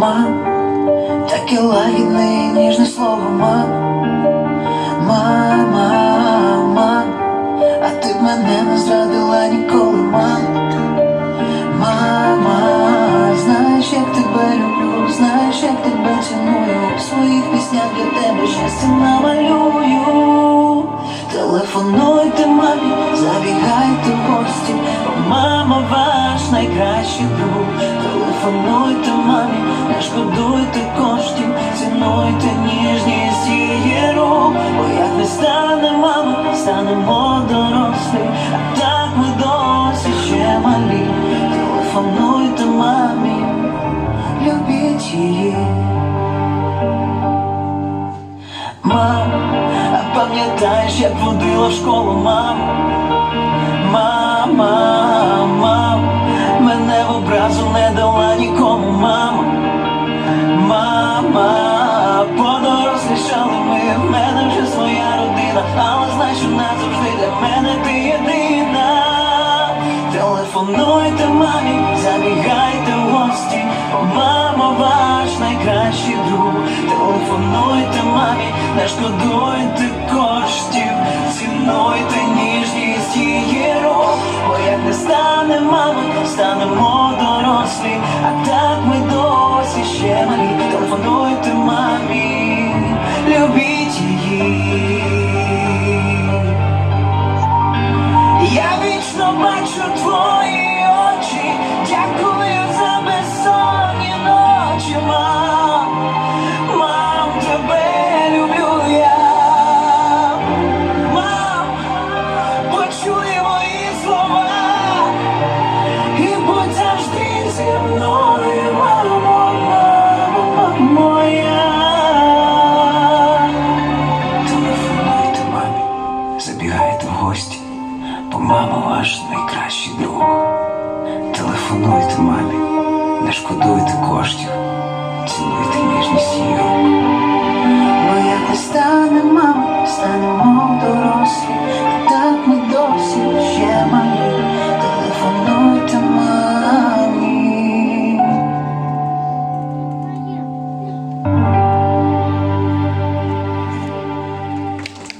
мам, таке лагідне ніжне слово, мам, мама, мам, а ти б мене не зрадила ніколи, мам, мама, знаєш, як тебе люблю, знаєш, як тебе ціную, у своїх піснях для тебе щастя намалюю. Телефонуйте мамі, забігайте в гості, мама найкращий друг. Телефонуйте мамі, не шкодуйте коштів, цінуйте ніжність її рук, бо як не стане мама, станемо дорослі, а так ми досі ще малі. Телефонуйте мамі, любіть її. Мам, а пам'ятаєш, як водила в школу, мам? Мама, мам, образу не дала нікому, мама. Мама, подорослішали ми, в мене вже своя родина, але знай, що назавжди для мене ти єдина. Телефонуйте мамі, забігайте в гості, мама ваш найкращий друг. Телефонуйте мамі, не шкодуйте коштів, цінуйте ніжність її рук, бо як не стане мама, станемо дорослі, а так ми досі ще малі. Телефонуйте мамі, Телефонуйте мамі, не шкодуйте коштів, цінуйте ніжність її рук. Бо ну, як ми станемо, мамо, станемо дорослі.